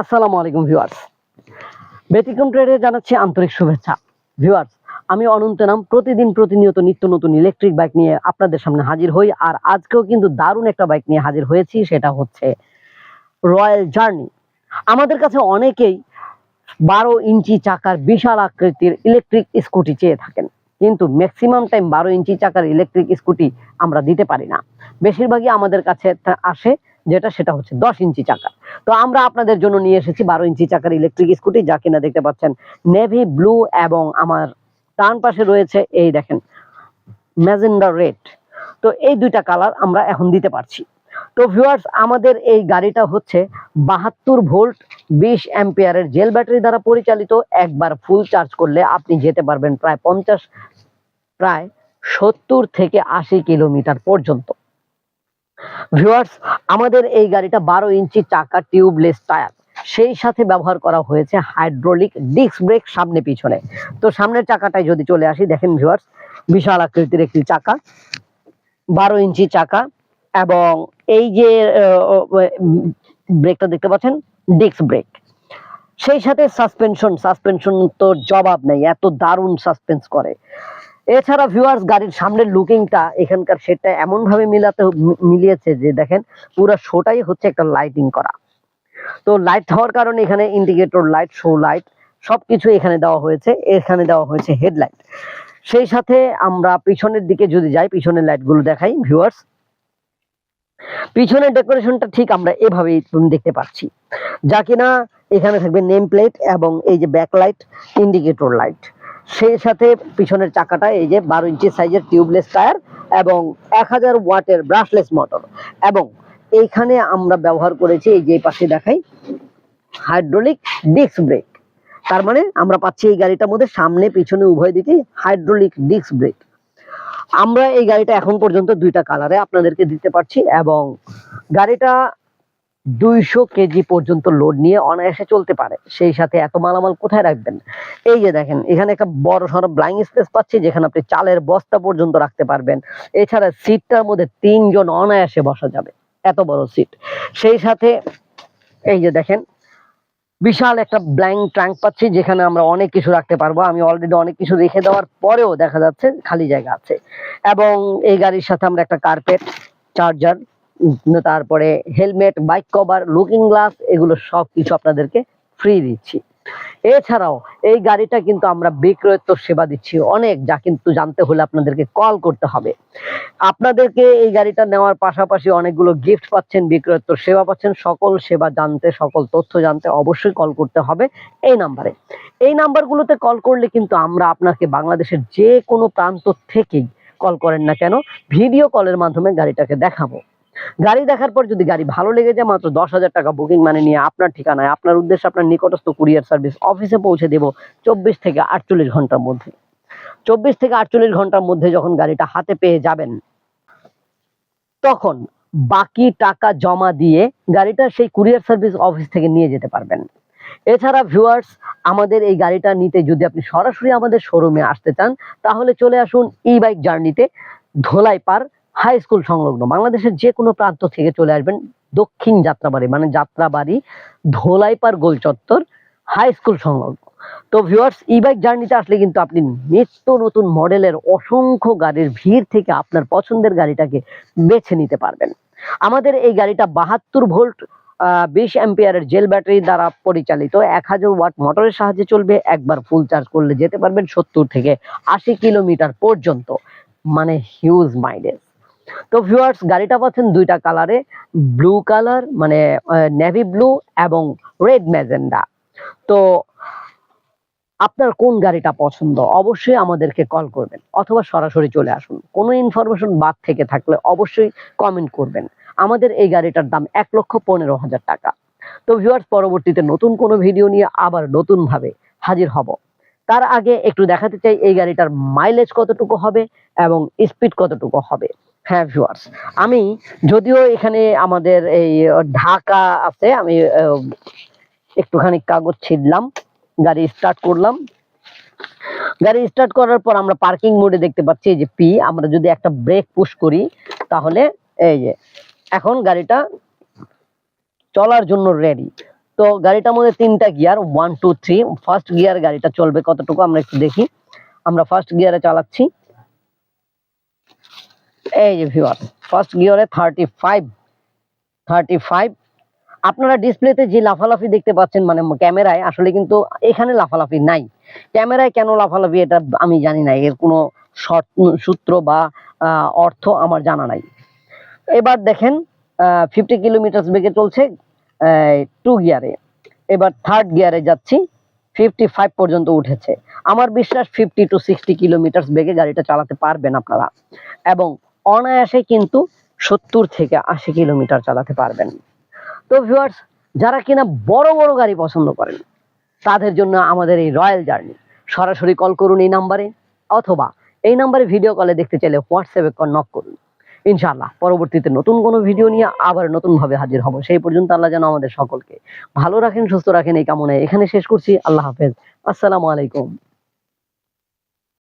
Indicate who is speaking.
Speaker 1: আসসালামু আলাইকুম ভিউয়ার্স। ব্যতিক্রম ট্রেডে জানাচ্ছি আন্তরিক শুভেচ্ছা। ভিউয়ার্স, আমি অনন্ত নাম, প্রতিদিন প্রতিনিয়ত নিত্য নতুন ইলেকট্রিক বাইক নিয়ে আপনাদের সামনে হাজির হই, আর আজকেও কিন্তু দারুণ একটা বাইক নিয়ে হাজির হয়েছি, সেটা হচ্ছে রয়্যাল জার্নি আমাদের কাছে অনেকেই বারো ইঞ্চি চাকার বিশাল আকৃতির ইলেকট্রিক স্কুটি চেয়ে থাকেন, কিন্তু ম্যাক্সিমাম টাইম বারো ইঞ্চি চাকার ইলেকট্রিক স্কুটি আমরা দিতে পারি না। বেশিরভাগই আমাদের কাছে আসে যেটা সেটা হচ্ছে দশ ইঞ্চি চাকা। তো আমরা আপনাদের জন্য নিয়ে এসেছি বারো ইঞ্চি চাকার ইলেকট্রিক স্কুটি যা কিনা দেখতে পাচ্ছেন নেভি ব্লু এবং আমার ডান পাশে রয়েছে এই দেখেন ম্যাজেন্ডা রেড তো এই দুইটা কালার আমরা এখন দিতে পারছি। তো ভিউয়ার্স আমাদের এই গাড়িটা হচ্ছে বাহাত্তর ভোল্ট বিশ অ্যাম্পিয়ারের জেল ব্যাটারি দ্বারা পরিচালিত। একবার ফুল চার্জ করলে আপনি যেতে পারবেন প্রায় পঞ্চাশ, প্রায় সত্তর থেকে আশি কিলোমিটার পর্যন্ত। ভিউয়ার্স, আমাদের এই গাড়িটা বারো ইঞ্চি চাকা টিউবলেস টায়ার। সেই সাথে ব্যবহার করা হয়েছে হাইড্রোলিক ডিস্ক ব্রেক সামনে পিছনে। তো সামনের চাকাটায় যদি চলে আসি, দেখেন ভিউয়ার্স, বিশাল আকৃতির একটি চাকা, বারো ইঞ্চি চাকা এবং এই যে ব্রেকটা দেখতে পাচ্ছেন, ডিস্ক ব্রেক। সেই সাথে সাসপেনশন সাসপেনশন তো জবাব নেই, এত দারুণ সাসপেন্স করে। এছাড়া ভিউয়ার্স গাড়ির সামনের লুকিংটা এখানকার সেটটা এমন ভাবে মিলাতে মিলিয়েছে যে দেখেন, পুরো শোটাই হচ্ছে একটা লাইটিং করা। তো লাইট হওয়ার কারণে এখানে ইন্ডিকেটর লাইট শো লাইট সবকিছু এখানে দেওয়া হয়েছে, এখানে দেওয়া হয়েছে হেডলাইট সেই সাথে আমরা পিছনের দিকে যদি যাই, পিছনের লাইটগুলো দেখাই ভিউয়ার্স পিছনের ডেকোরেশনটা ঠিক আমরা এভাবেই দেখতে পাচ্ছি। যা কিনা এখানে থাকবে নেম প্লেট এবং এই যে ব্যাক লাইট ইন্ডিকেটর লাইট সেই সাথে পিছনের চাকাটা, এই যে বারো ইঞ্চি সাইজের টিউবলেস টায়ার এবং এক হাজার ওয়াটের ব্রাশলেস মোটর এবং এইখানে আমরা ব্যবহার করেছি, এই যে পাশে দেখাই হাইড্রোলিক ডিস্ক ব্রেক তার মানে আমরা পাচ্ছি এই গাড়িটার মধ্যে সামনে, পিছনে, উভয় দিকে হাইড্রোলিক ডিস্ক ব্রেক আমরা এই গাড়িটা এখন পর্যন্ত দুইটা কালারে আপনাদেরকে দিতে পারছি এবং গাড়িটা দুইশো কেজি পর্যন্ত লোড নিয়ে অনায়াসে চলতে পারে। সেই সাথে এত মালামাল কোথায় রাখবেন? এই যে দেখেন, এখানে একটা বড় সড়ো ব্লাইং স্পেস পাচ্ছি, যেখানে আপনি চালের বস্তা পর্যন্ত রাখতে পারবেন। এছাড়া সিটটার মধ্যে তিনজন অনায়াসে বসা যাবে, এত বড় সিট সেই সাথে এই যে দেখেন, বিশাল একটা ব্ল্যাঙ্ক ট্যাঙ্ক পাচ্ছি, যেখানে আমরা অনেক কিছু রাখতে পারব। আমি অলরেডি অনেক কিছু রেখে দেওয়ার পরেও দেখা যাচ্ছে খালি জায়গা আছে। এবং এই গাড়ির সাথে আমরা একটা কার্পেট চার্জার তারপরে helmet, bike cover looking glass এগুলো সব কিছু আপনাদেরকে ফ্রি দিচ্ছি। এছাড়াও এই গাড়িটা কিন্তু আমরা বিক্রয়োত্তর সেবা দিচ্ছি অনেক, যা কিন্তু জানতে হলে আপনাদেরকে কল করতে হবে। আপনাদেরকে এই গাড়িটা নেওয়ার পাশাপাশি অনেকগুলো গিফট পাচ্ছেন বিক্রয়োত্তর সেবা পাচ্ছেন, সকল সেবা জানতে, সকল তথ্য জানতে অবশ্যই কল করতে হবে এই নাম্বারে এই নাম্বারগুলোতে কল করলে কিন্তু আমরা আপনাকে বাংলাদেশের যে কোনো প্রান্ত থেকেই কল করেন না কেন ভিডিও কলের মাধ্যমে গাড়িটাকে দেখাবো। গাড়ি দেখার পর যদি গাড়ি ভালো লেগে যায়, মাত্র দশ হাজার টাকা বুকিং মানে নিয়ে আপনার ঠিকানায়, আপনার উদ্দেশ্যে আপনার নিকটস্থ কুরিয়ার সার্ভিস অফিসে পৌঁছে দেব চব্বিশ থেকে আটচল্লিশ ঘণ্টার মধ্যে। চব্বিশ থেকে আটচল্লিশ ঘণ্টার মধ্যে যখন গাড়িটা হাতে পেয়ে যাবেন, তখন বাকি টাকা জমা দিয়ে গাড়িটা সেই কুরিয়ার সার্ভিস অফিস থেকে নিয়ে যেতে পারবেন। এছাড়া ভিউয়ার্স আমাদের এই গাড়িটা নিতে যদি আপনি সরাসরি আমাদের শোরুমে আসতে চান, তাহলে চলে আসুন ই বাইক জার্নিতে ধোলাই পার হাই স্কুল সংলগ্ন, বাংলাদেশের যে কোনো প্রান্ত থেকে চলে আসবেন দক্ষিণ যাত্রাবাড়ি মানে যাত্রাবাড়ি ধোলাইপার গোল চত্বর হাই স্কুল সংলগ্ন। তো ভিউয়ার্স ই বাইক জার্নিতে আসলে কিন্তু আপনি নিত্য নতুন মডেলের অসংখ্য গাড়ির ভিড় থেকে আপনার পছন্দের গাড়িটাকে বেছে নিতে পারবেন। আমাদের এই গাড়িটা বাহাত্তর ভোল্ট বিশ অ্যাম্পিয়ারের জেল ব্যাটারি দ্বারা পরিচালিত। এক হাজার ওয়াট মোটরের সাহায্যে চলবে, একবার ফুল চার্জ করলে যেতে পারবেন সত্তর থেকে আশি কিলোমিটার পর্যন্ত। মানে হিউজ মাইলেজ তো ভিউয়ার্স গাড়িটা পাচ্ছেন দুইটা কালারে ব্লু কালার মানে নেভি ব্লু এবং রেড ম্যাজেন্ডা তো আপনার কোন গাড়িটা পছন্দ, অবশ্যই আমাদেরকে কল করবেন অথবা সরাসরি চলে আসুন। কোনো ইনফরমেশন বাদ থেকে থাকলে অবশ্যই কমেন্ট করবেন। আমাদের এই গাড়িটার দাম এক লক্ষ পনেরো হাজার টাকা। তো ভিউয়ার্স পরবর্তীতে নতুন কোনো ভিডিও নিয়ে আবার নতুন ভাবে হাজির হব। তার আগে একটু দেখাতে চাই এই গাড়িটার মাইলেজ কতটুকু হবে এবং স্পিড কতটুকু হবে। হ্যাঁ ভিউয়ার্স আমি যদিও এখানে আমাদের এই ঢাকা আছে, আমি একটুখানি কাগজ ছিঁড়লাম, গাড়ি স্টার্ট করলাম। গাড়ি স্টার্ট করার পর আমরা পার্কিং মোডে দেখতে পাচ্ছি যে পি আমরা যদি একটা ব্রেক পুশ করি, তাহলে এই যে, এখন গাড়িটা চলার জন্য রেডি তো গাড়িটার মধ্যে তিনটা gear one two three first gear গাড়িটা চলবে কতটুকু আমরা একটু দেখি। আমরা ফার্স্ট গিয়ারে চালাচ্ছি। এই যে ভিউয়ার ফার্স্ট গিয়ারে থার্টি ফাইভ থার্টি ফাইভ আপনারা ডিসপ্লেতে যে লাফালাফি দেখতে পাচ্ছেন মানে ক্যামেরায়, আসলে কিন্তু এখানে লাফালাফি নাই। ক্যামেরায় কেন লাফালাফি এটা আমি জানি না, এর কোনো সূত্র বা অর্থ আমার জানা নাই। এবার দেখেন ফিফটি কিলোমিটার বেগে চলছে টু গিয়ারে এবার থার্ড গিয়ারে যাচ্ছি ফিফটি ফাইভ পর্যন্ত উঠেছে। আমার বিশ্বাস ফিফটি টু সিক্সটি কিলোমিটার বেগে গাড়িটা চালাতে পারবেন আপনারা। এবং অনায়াসে কিন্তু সত্তর থেকে আশি কিলোমিটার চালাতে পারবেন। তো ভিউয়ার্স যারা কিনা বড় বড় গাড়ি পছন্দ করেন, তাদের জন্য আমাদের এই রয়্যাল জার্নি, সরাসরি কল করুন এই নাম্বারে অথবা এই নাম্বারে ভিডিও কলে দেখতে চাইলে হোয়াটসঅ্যাপে নক করুন। ইনশাআল্লাহ, পরবর্তীতে নতুন কোনো ভিডিও নিয়ে আবার নতুন ভাবে হাজির হব। সেই পর্যন্ত আল্লাহ যেন আমাদের সকলকে ভালো রাখেন, সুস্থ রাখেন, এই কামনায় এখানে শেষ করছি। আল্লাহ হাফেজ। আসসালামু আলাইকুম।